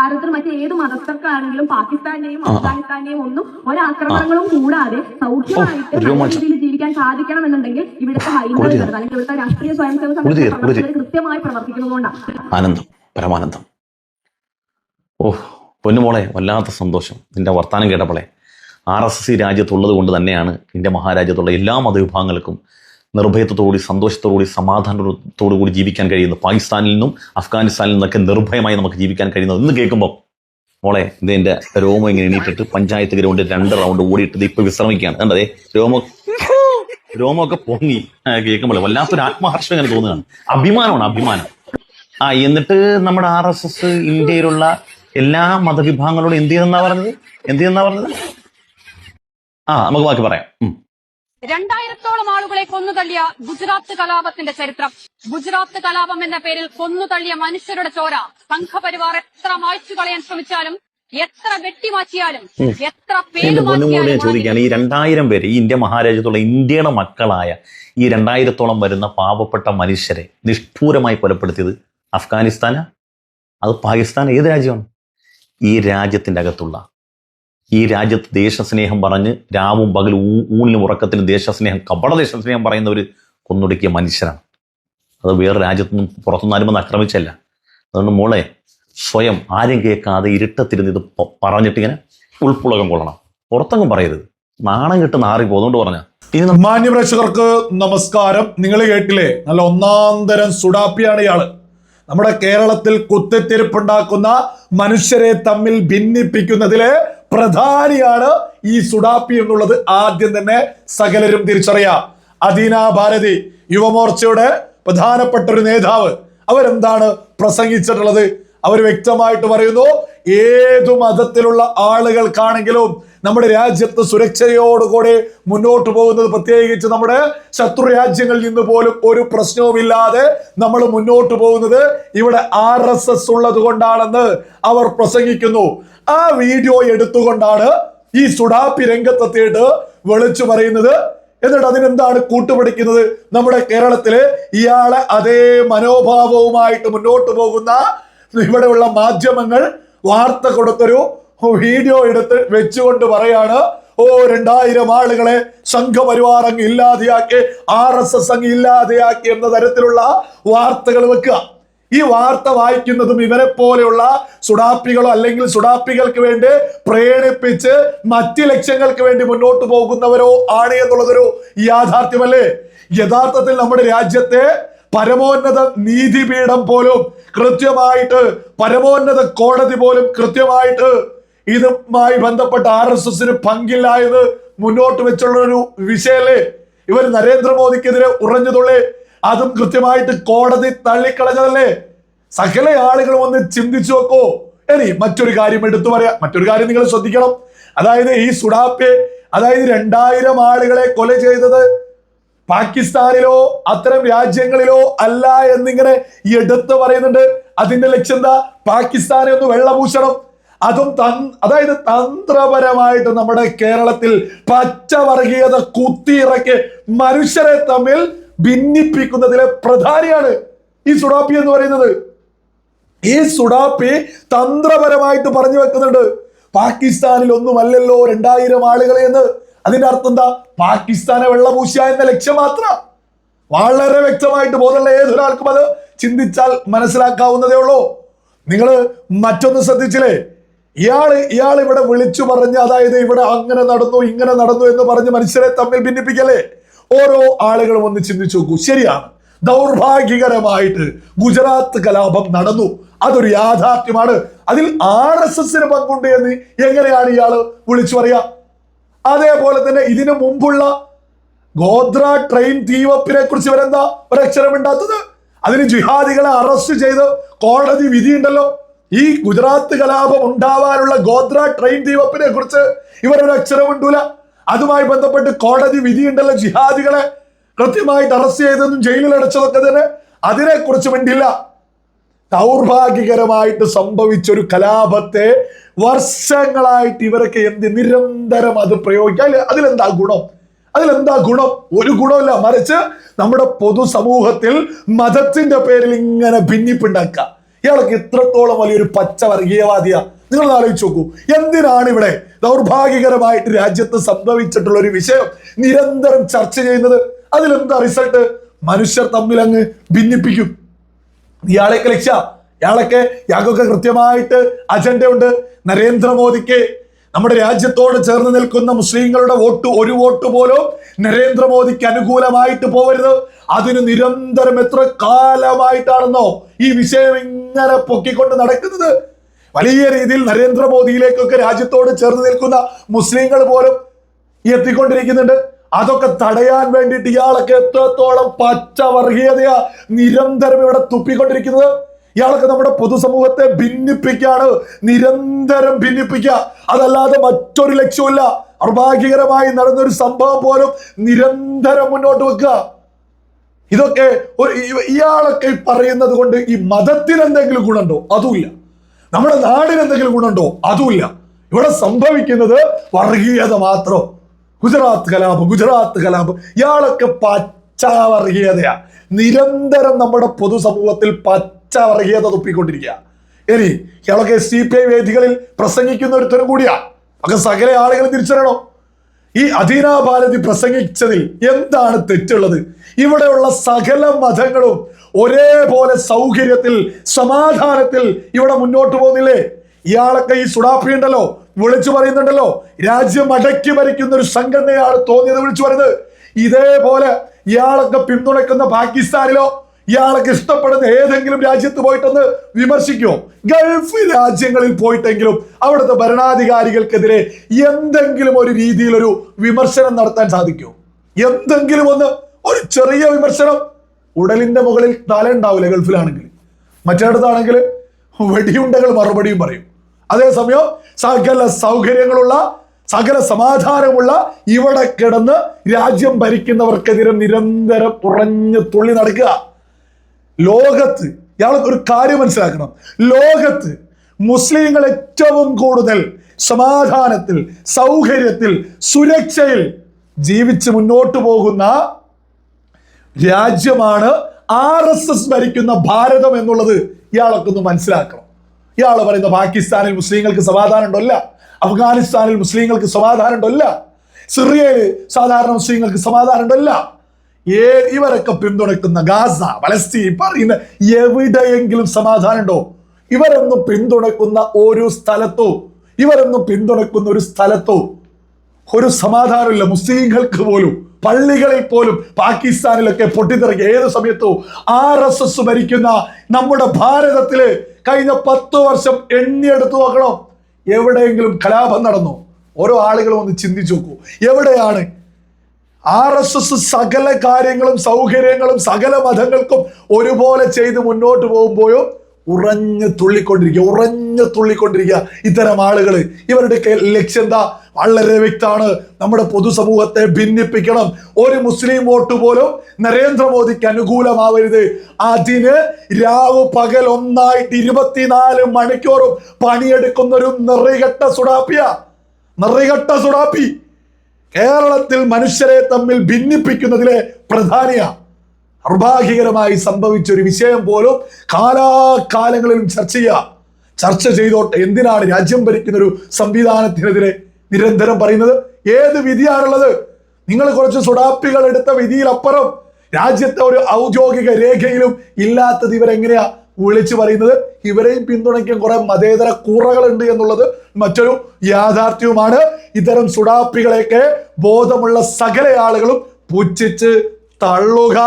ഭാരതത്തിൽ മറ്റേത് മതസ്ഥർക്കാണെങ്കിലും പാകിസ്ഥാന്റെയും അഫ്ഗാനിസ്ഥാന്റെയും ഒന്നും ഒരാക്രമണങ്ങളും കൂടാതെ സൗഖ്യമായിട്ട്. രീതിയിൽ ജീവിക്കാൻ സാധിക്കണമെന്നുണ്ടെങ്കിൽ ഇവിടുത്തെ ഹൈന്ദവ അല്ലെങ്കിൽ ഇവിടുത്തെ രാഷ്ട്രീയ സ്വയംസേവക സംഘടന കൃത്യമായി പ്രവർത്തിക്കുന്നതുകൊണ്ടാണ് ആനന്ദം പരമാനന്ദം. ഓ പൊന്നുമോളെ വല്ലാത്ത സന്തോഷം. നിന്റെ വർത്തമാനം കേട്ടപ്പോളെ. ആർ എസ് എസ് സി രാജ്യത്തുള്ളത് കൊണ്ട് തന്നെയാണ് ഇന്ത്യ മഹാരാജ്യത്തുള്ള എല്ലാ മതവിഭാഗങ്ങൾക്കും നിർഭയത്വത്തോടുകൂടി സന്തോഷത്തോടുകൂടി സമാധാനത്തോടു കൂടി ജീവിക്കാൻ കഴിയുന്നു പാകിസ്ഥാനിൽ നിന്നും അഫ്ഗാനിസ്ഥാനിൽ നിന്നൊക്കെ നിർഭയമായി നമുക്ക് ജീവിക്കാൻ കഴിയുന്നത് എന്ന് കേൾക്കുമ്പോൾ മോളെ ഇത് എന്റെ രോമം ഇങ്ങനെ എണീറ്റിട്ട് പഞ്ചായത്ത് ഗ്രൗണ്ടിൽ രണ്ട് റൗണ്ട് ഓടിയിട്ട് ഇപ്പൊ വിശ്രമിക്കുകയാണ്. കണ്ടതേ രോമം രോമമൊക്കെ പൊങ്ങി. കേൾക്കുമ്പോൾ വല്ലാത്തൊരു ആത്മഹർഷം ഇങ്ങനെ തോന്നുകയാണ്. അഭിമാനമാണ് അഭിമാനം. ആ എന്നിട്ട് നമ്മുടെ ആർ എസ് എസ് ഇന്ത്യയിലുള്ള എല്ലാ മതവിഭാഗങ്ങളോടും എന്ത് ചെയ്തെന്നാ പറഞ്ഞത്? എന്ത് ചെയ്തെന്നാ പറഞ്ഞത്? ആ നമുക്ക് ബാക്കി പറയാം. രണ്ടായിരത്തോളം ആളുകളെ കൊന്നുതള്ളിയ ഗുജറാത്ത് കലാപത്തിന്റെ ചരിത്രം. ഗുജറാത്ത് കലാപം എന്ന പേരിൽ കൊന്നുതള്ളിയ മനുഷ്യരുടെ ചോര സംഘപരിവാർ എത്ര മായ്ച്ചു കളയാൻ ശ്രമിച്ചാലും എത്ര വെട്ടിമാറ്റിയാലും എത്ര പേര് മാറ്റിയാലും ചോദിക്കുകയാണ്. ഈ രണ്ടായിരം പേര് ഈ ഇന്ത്യ മഹാരാജ്യത്തുള്ള ഇന്ത്യയുടെ മക്കളായ ഈ രണ്ടായിരത്തോളം വരുന്ന പാവപ്പെട്ട മനുഷ്യരെ നിഷ്ഠൂരമായി കൊലപ്പെടുത്തിയത് അഫ്ഗാനിസ്ഥാന? അത് പാകിസ്ഥാൻ ഏത് രാജ്യമാണ്? ഈ രാജ്യത്തിന്റെ അകത്തുള്ള ഈ രാജ്യത്ത് ദേശസ്നേഹം പറഞ്ഞ് രാവും പകൽ ഊണിനും ഉറക്കത്തിനും ദേശസ്നേഹം കപട ദേശസ്നേഹം പറയുന്നവർ കൊന്നൊടുക്കിയ മനുഷ്യരാണ്. അത് വേറെ രാജ്യത്തുനിന്നും പുറത്തുനിന്ന് ആരും വന്ന് ആക്രമിച്ചല്ല. അതുകൊണ്ട് മോളെ സ്വയം ആരും കേൾക്കാതെ ഇരുട്ടത്തിരുന്ന് ഇത് പറഞ്ഞിട്ട് ഇങ്ങനെ ഉൾപ്പുളകം കൊള്ളണം. പുറത്തങ്ങും പറയരുത്. നാണം കിട്ടുന്ന ആറി പോകുന്നതുകൊണ്ട് പറഞ്ഞ. മാന്യപ്രേക്ഷകർക്ക് നമസ്കാരം. നിങ്ങൾ കേട്ടില്ലേ? നല്ല ഒന്നാം തരം സുഡാപ്പിയാണ് ഇയാൾ. നമ്മുടെ കേരളത്തിൽ കുത്തിത്തിരിപ്പുണ്ടാക്കുന്ന മനുഷ്യരെ തമ്മിൽ ഭിന്നിപ്പിക്കുന്നതിലെ പ്രധാനിയാണ് ഈ സുഡാപ്പി എന്നുള്ളത്. ആദ്യം തന്നെ സകലരും തിരിച്ചറിയാം. അദീന ഭാരതി യുവമോർച്ചയുടെ പ്രധാനപ്പെട്ട ഒരു നേതാവ്. അവരെന്താണ് പ്രസംഗിച്ചിട്ടുള്ളത്? അവർ വ്യക്തമായിട്ട് പറയുന്നു ഏതു മതത്തിലുള്ള ആളുകൾക്കാണെങ്കിലും നമ്മുടെ രാജ്യത്ത് സുരക്ഷയോടുകൂടി മുന്നോട്ട് പോകുന്നത് പ്രത്യേകിച്ച് നമ്മുടെ ശത്രു രാജ്യങ്ങളിൽ നിന്ന് പോലും ഒരു പ്രശ്നവുമില്ലാതെ നമ്മൾ മുന്നോട്ട് പോകുന്നത് ഇവിടെ ആർ എസ് എസ് ഉള്ളത് കൊണ്ടാണെന്ന് അവർ പ്രസംഗിക്കുന്നു. ആ വീഡിയോ എടുത്തുകൊണ്ടാണ് ഈ സുഡാപ്പി രംഗത്തെത്തിയിട്ട് വിളിച്ചു പറയുന്നത്. എന്നിട്ട് അതിനെന്താണ് കൂട്ടുപിടിക്കുന്നത്? നമ്മുടെ കേരളത്തിലെ ഇയാളെ അതേ മനോഭാവവുമായിട്ട് മുന്നോട്ട് പോകുന്ന ഇവിടെയുള്ള മാധ്യമങ്ങൾ വാർത്ത കൊടുത്തൊരു വീഡിയോ എടുത്ത് വെച്ചുകൊണ്ട് പറയാണ് ഓ രണ്ടായിരം ആളുകളെ സംഘപരിവാർ അങ്ങ് ഇല്ലാതെയാക്കി ആർ എസ് എസ് അങ്ങ് ഇല്ലാതെയാക്കി എന്ന തരത്തിലുള്ള വാർത്തകൾ വെക്കുക. ഈ വാർത്ത വായിക്കുന്നതും ഇവരെ പോലെയുള്ള സുഡാപ്പികളോ അല്ലെങ്കിൽ സുഡാപ്പികൾക്ക് വേണ്ടി പ്രേരിപ്പിച്ച് മറ്റ് ലക്ഷ്യങ്ങൾക്ക് വേണ്ടി മുന്നോട്ട് പോകുന്നവരോ ആണ് എന്നുള്ളതൊരു യാഥാർത്ഥ്യമല്ലേ? യഥാർത്ഥത്തിൽ നമ്മുടെ രാജ്യത്തെ പരമോന്നത നീതിപീഠം പോലും കൃത്യമായിട്ട് പരമോന്നത കോടതി പോലും കൃത്യമായിട്ട് ഇതുമായി ബന്ധപ്പെട്ട ആർ എസ് എസിന് പങ്കില്ല എന്ന് മുന്നോട്ട് വെച്ചുള്ള ഒരു വിഷയല്ലേ ഇവർ നരേന്ദ്രമോദിക്കെതിരെ ഉറഞ്ഞതുള്ളേ? അതും കൃത്യമായിട്ട് കോടതി തള്ളിക്കളഞ്ഞതല്ലേ? സകല ആളുകളും ഒന്ന് ചിന്തിച്ചു നോക്കോ. ഇനി മറ്റൊരു കാര്യം എടുത്തു പറയാം. മറ്റൊരു കാര്യം നിങ്ങൾ ശ്രദ്ധിക്കണം. അതായത് ഈ സുഡാപ്പെ അതായത് രണ്ടായിരം ആളുകളെ കൊല ചെയ്തത് പാകിസ്ഥാനിലോ അത്തരം രാജ്യങ്ങളിലോ അല്ല എന്നിങ്ങനെ എടുത്തു പറയുന്നുണ്ട്. അതിന്റെ ലക്ഷ്യം എന്താ? പാകിസ്ഥാനെ ഒന്ന് വെള്ളപൂശണം. അതും തൻ- അതായത് തന്ത്രപരമായിട്ട് നമ്മുടെ കേരളത്തിൽ പച്ചവർഗീയത കുത്തിയിറക്കി മനുഷ്യരെ തമ്മിൽ ഭിന്നിപ്പിക്കുന്നതിലെ പ്രധാനിയാണ് ഈ സുഡാപ്പി എന്ന് പറയുന്നത്. ഈ സുഡാപ്പി തന്ത്രപരമായിട്ട് പറഞ്ഞു വെക്കുന്നുണ്ട്. പാകിസ്ഥാനിൽ ഒന്നുമല്ലല്ലോ രണ്ടായിരം ആളുകളെ എന്ന്. അതിന്റെ അർത്ഥം എന്താ? പാകിസ്ഥാനെ വെള്ളപൂശ എന്ന ലക്ഷ്യം മാത്ര. വളരെ വ്യക്തമായിട്ട് ബോധമുള്ള ഏതൊരാൾക്കും അത് ചിന്തിച്ചാൽ മനസ്സിലാക്കാവുന്നതേ ഉള്ളൂ. നിങ്ങൾ മറ്റൊന്ന് ശ്രദ്ധിച്ചില്ലേ? ഇയാൾ ഇയാൾ ഇവിടെ വിളിച്ചു പറഞ്ഞ് അതായത് ഇവിടെ അങ്ങനെ നടന്നു ഇങ്ങനെ നടന്നു എന്ന് പറഞ്ഞ് മനുഷ്യരെ തമ്മിൽ ഭിന്നിപ്പിക്കല്ലേ? ഓരോ ആളുകളും ഒന്ന് ചിന്തിച്ചു നോക്കൂ. ശരിയാണ് ദൗർഭാഗ്യകരമായിട്ട് ഗുജറാത്ത് കലാപം നടന്നു. അതൊരു യാഥാർത്ഥ്യമാണ്. അതിൽ ആർ എസ് എസിന് പങ്കുണ്ട് എന്ന് എങ്ങനെയാണ് ഇയാൾ വിളിച്ചു പറയാ? അതേപോലെ തന്നെ ഇതിനു മുമ്പുള്ള ഗോദ്ര ട്രെയിൻ തീവപ്പിനെ കുറിച്ച് ഇവരെന്താ ഒരക്ഷരമിണ്ടാത്തത് അതിന് ജിഹാദികളെ അറസ്റ്റ് ചെയ്ത് കോടതി വിധിയുണ്ടല്ലോ. ഈ ഗുജറാത്ത് കലാപം ഉണ്ടാവാനുള്ള ഗോദ്ര ട്രെയിൻ തീവപ്പിനെ കുറിച്ച് ഇവരൊരു അക്ഷരമുണ്ടൂല അതുമായി ബന്ധപ്പെട്ട് കോടതി വിധിയുണ്ടല്ലോ ജിഹാദികളെ. കൃത്യമായിട്ട് അറസ്റ്റ് ചെയ്തതും ജയിലിൽ അടച്ചതൊക്കെ തന്നെ അതിനെ കുറിച്ച് മിണ്ടില്ല. ദൗർഭാഗ്യകരമായിട്ട് സംഭവിച്ച ഒരു കലാപത്തെ വർഷങ്ങളായിട്ട് ഇവരൊക്കെ എന്ത് നിരന്തരം അത് പ്രയോഗിക്കുക അല്ലെ അതിലെന്താ ഗുണം? അതിലെന്താ ഗുണം? ഒരു ഗുണമില്ല. മറിച്ച് നമ്മുടെ പൊതുസമൂഹത്തിൽ മതത്തിന്റെ പേരിൽ ഇങ്ങനെ ഭിന്നിപ്പുണ്ടാക്കുക. ഇയാൾക്ക് ഇത്രത്തോളം വലിയൊരു പച്ച വർഗീയവാദിയാ നിങ്ങൾ ആലോചിച്ച് നോക്കൂ. എന്തിനാണ് ഇവിടെ ദൗർഭാഗ്യകരമായിട്ട് രാജ്യത്ത് സംഭവിച്ചിട്ടുള്ള ഒരു വിഷയം നിരന്തരം ചർച്ച ചെയ്യുന്നത്? അതിലെന്താ റിസൾട്ട് മനുഷ്യർ തമ്മിൽ അങ്ങ് ഭിന്നിപ്പിക്കും. ഇയാളെയൊക്കെ ലക്ഷ്യ ഇയാളൊക്കെ ഇയാൾക്കൊക്കെ കൃത്യമായിട്ട് അജണ്ടയുണ്ട് നരേന്ദ്രമോദിക്ക് നമ്മുടെ രാജ്യത്തോട് ചേർന്ന് നിൽക്കുന്ന മുസ്ലിങ്ങളുടെ വോട്ട് ഒരു വോട്ട് പോലും നരേന്ദ്രമോദിക്ക് അനുകൂലമായിട്ട് പോവരുത്. അതിന് നിരന്തരം എത്ര കാലമായിട്ടാണെന്നോ ഈ വിഷയം ഇങ്ങനെ പൊക്കിക്കൊണ്ട് നടക്കുന്നത്? വലിയ രീതിയിൽ നരേന്ദ്രമോദിയിലേക്കൊക്കെ രാജ്യത്തോട് ചേർന്ന് നിൽക്കുന്ന മുസ്ലിങ്ങൾ പോലും എത്തിക്കൊണ്ടിരിക്കുന്നുണ്ട്. അതൊക്കെ തടയാൻ വേണ്ടിയിട്ട് ഇയാളൊക്കെ എത്രത്തോളം പച്ച വർഗീയതയാ നിരന്തരം ഇവിടെ തുപ്പിക്കൊണ്ടിരിക്കുന്നത്. ഇയാളൊക്കെ നമ്മുടെ പൊതുസമൂഹത്തെ ഭിന്നിപ്പിക്കാണ്. നിരന്തരം ഭിന്നിപ്പിക്കുക. അതല്ലാതെ മറ്റൊരു ലക്ഷ്യമില്ല അർഭാഗ്യകരമായി നടന്നൊരു സംഭവം പോലും നിരന്തരം മുന്നോട്ട് വെക്കുക. ഇതൊക്കെ ഒരു ഇയാളൊക്കെ പറയുന്നത് കൊണ്ട് ഈ മതത്തിന് എന്തെങ്കിലും ഗുണമുണ്ടോ? അതുമില്ല. നമ്മുടെ നാടിന് എന്തെങ്കിലും ഗുണമുണ്ടോ? അതുമില്ല. ഇവിടെ സംഭവിക്കുന്നത് വർഗീയത മാത്രം. ഗുജറാത്ത് കലാപം ഗുജറാത്ത് കലാപം. ഇയാളൊക്കെ പച്ച വർഗീയതയാ നിരന്തരം നമ്മുടെ പൊതുസമൂഹത്തിൽ പച്ച വർഗീയത തുപ്പിക്കൊണ്ടിരിക്കുക. ഇനി ഇയാളൊക്കെ സി പി ഐ വേദികളിൽ പ്രസംഗിക്കുന്ന ഒരുത്തരും കൂടിയാ. ഒക്കെ സകല ആളുകൾ തിരിച്ചറിയണോ. ഈ അധീന ഭാരതി പ്രസംഗിച്ചതിൽ എന്താണ് തെറ്റുള്ളത്? ഇവിടെയുള്ള സകല മതങ്ങളും ഒരേപോലെ സൗകര്യത്തിൽ സമാധാനത്തിൽ ഇവിടെ മുന്നോട്ട് പോകുന്നില്ലേ? ഇയാളൊക്കെ ഈ സുഡാപ്പി ഉണ്ടല്ലോ വിളിച്ചു പറയുന്നുണ്ടല്ലോ. രാജ്യം അടക്കി ഭരിക്കുന്ന ഒരു സംഘടനയാണ് തോന്നിയത് വിളിച്ചു പറയുന്നത്. ഇതേപോലെ ഇയാളൊക്കെ പിന്തുണയ്ക്കുന്ന പാകിസ്ഥാനിലോ ഇയാളൊക്കെ ഇഷ്ടപ്പെടുന്ന ഏതെങ്കിലും രാജ്യത്ത് പോയിട്ടൊന്ന് വിമർശിക്കുമോ ഗൾഫ് രാജ്യങ്ങളിൽ പോയിട്ടെങ്കിലും അവിടുത്തെ ഭരണാധികാരികൾക്കെതിരെ എന്തെങ്കിലും ഒരു രീതിയിൽ ഒരു വിമർശനം നടത്താൻ സാധിക്കുമോ എന്തെങ്കിലും ഒന്ന് ഒരു ചെറിയ വിമർശനം ഉടലിന്റെ മുകളിൽ തല ഉണ്ടാവില്ല ഗൾഫിലാണെങ്കിൽ? മറ്റേടത്താണെങ്കിൽ വെടിയുണ്ടകൾ മറുപടിയും പറയും. അതേസമയം സകല സൗകര്യങ്ങളുള്ള സകല സമാധാനമുള്ള ഇവിടെ കിടന്ന് രാജ്യം ഭരിക്കുന്നവർക്കെതിരെ നിരന്തരം ഉറഞ്ഞു തുള്ളി നടക്കുക. ലോകത്ത് ഇയാൾ ഒരു കാര്യം മനസ്സിലാക്കണം. ലോകത്ത് മുസ്ലിങ്ങൾ ഏറ്റവും കൂടുതൽ സമാധാനത്തിൽ സൗകര്യത്തിൽ സുരക്ഷയിൽ ജീവിച്ച് മുന്നോട്ട് പോകുന്ന രാജ്യമാണ് ആർ എസ് എസ് ഭരിക്കുന്ന ഭാരതം എന്നുള്ളത് ഇയാളൊക്കെ ഒന്ന് മനസ്സിലാക്കണം. ഇയാൾ പറയുന്ന പാകിസ്ഥാനിൽ മുസ്ലിങ്ങൾക്ക് സമാധാനം ഉണ്ടല്ല അഫ്ഗാനിസ്ഥാനിൽ മുസ്ലിങ്ങൾക്ക് സമാധാനം ഉണ്ടല്ല സിറിയയിൽ സാധാരണ മുസ്ലിങ്ങൾക്ക് സമാധാനം ഉണ്ടല്ല ഏ ഇവരൊക്കെ പിന്തുണയ്ക്കുന്ന ഗാസ പലസ്തീൻ പറയുന്ന എവിടെയെങ്കിലും സമാധാനം ഉണ്ടോ ഇവരൊന്നും പിന്തുണയ്ക്കുന്ന ഒരു സ്ഥലത്തോ ഇവരൊന്നും പിന്തുണയ്ക്കുന്ന ഒരു സ്ഥലത്തോ ഒരു സമാധാനമില്ല മുസ്ലിങ്ങൾക്ക് പോലും. പള്ളികളിൽ പോലും പാകിസ്ഥാനിലൊക്കെ പൊട്ടിത്തെറിക്കുക. ഏത് സമയത്തോ ആർ എസ് എസ് ഭരിക്കുന്ന നമ്മുടെ ഭാരതത്തിൽ കഴിഞ്ഞ പത്ത് വർഷം എണ്ണിയെടുത്തു നോക്കണം. എവിടെയെങ്കിലും കലാപം നടന്നു? ഓരോ ആളുകളും ഒന്ന് ചിന്തിച്ചു നോക്കൂ. എവിടെയാണ്? ആർ എസ് എസ് സകല കാര്യങ്ങളും സൗകര്യങ്ങളും സകല മതങ്ങൾക്കും ഒരുപോലെ ചെയ്ത് മുന്നോട്ട് പോകുമ്പോഴും ഉറഞ്ഞു തുള്ളിക്കൊണ്ടിരിക്കുക ഉറഞ്ഞു തുള്ളിക്കൊണ്ടിരിക്കുക ഇത്തരം ആളുകൾ ഇവരുടെ ലക്ഷ്യം എന്താ? വളരെ വ്യക്തമാണ്. നമ്മുടെ പൊതുസമൂഹത്തെ ഭിന്നിപ്പിക്കണം. ഒരു മുസ്ലിം വോട്ട് പോലും നരേന്ദ്രമോദിക്ക് അനുകൂലമാവരുത്. അതിന് രാവ് പകൽ ഒന്നായിട്ട് ഇരുപത്തിനാല് മണിക്കൂറും പണിയെടുക്കുന്ന ഒരു നിറികെട്ട സുഡാപ്പിയ. നിറികെട്ട സുഡാപ്പി. കേരളത്തിൽ മനുഷ്യരെ തമ്മിൽ ഭിന്നിപ്പിക്കുന്നതിലെ പ്രധാനിയ. നിർഭാഗ്യകരമായി സംഭവിച്ച ഒരു വിഷയം പോലും കാലാകാലങ്ങളിലും ചർച്ച ചെയ്യുക. ചർച്ച ചെയ്തോട്ടെ എന്തിനാണ് രാജ്യം ഭരിക്കുന്ന ഒരു സംവിധാനത്തിനെതിരെ നിരന്തരം പറയുന്നത്? ഏത് വിധിയാണുള്ളത്? നിങ്ങൾ കുറച്ച് സുഡാപ്പികൾ എടുത്ത വിധിയിലപ്പുറം രാജ്യത്തെ ഒരു ഔദ്യോഗിക രേഖയിലും ഇല്ലാത്തത് ഇവരെങ്ങനെയാ വിളിച്ചു പറയുന്നത്? ഇവരെയും പിന്തുണയ്ക്കാൻ കുറെ മതേതര കൂറകളുണ്ട് എന്നുള്ളത് മറ്റൊരു യാഥാർത്ഥ്യവുമാണ്. ഇത്തരം സുഡാപ്പികളെയൊക്കെ ബോധമുള്ള സകല ആളുകളും പുച്ഛിച്ച് തള്ളുക.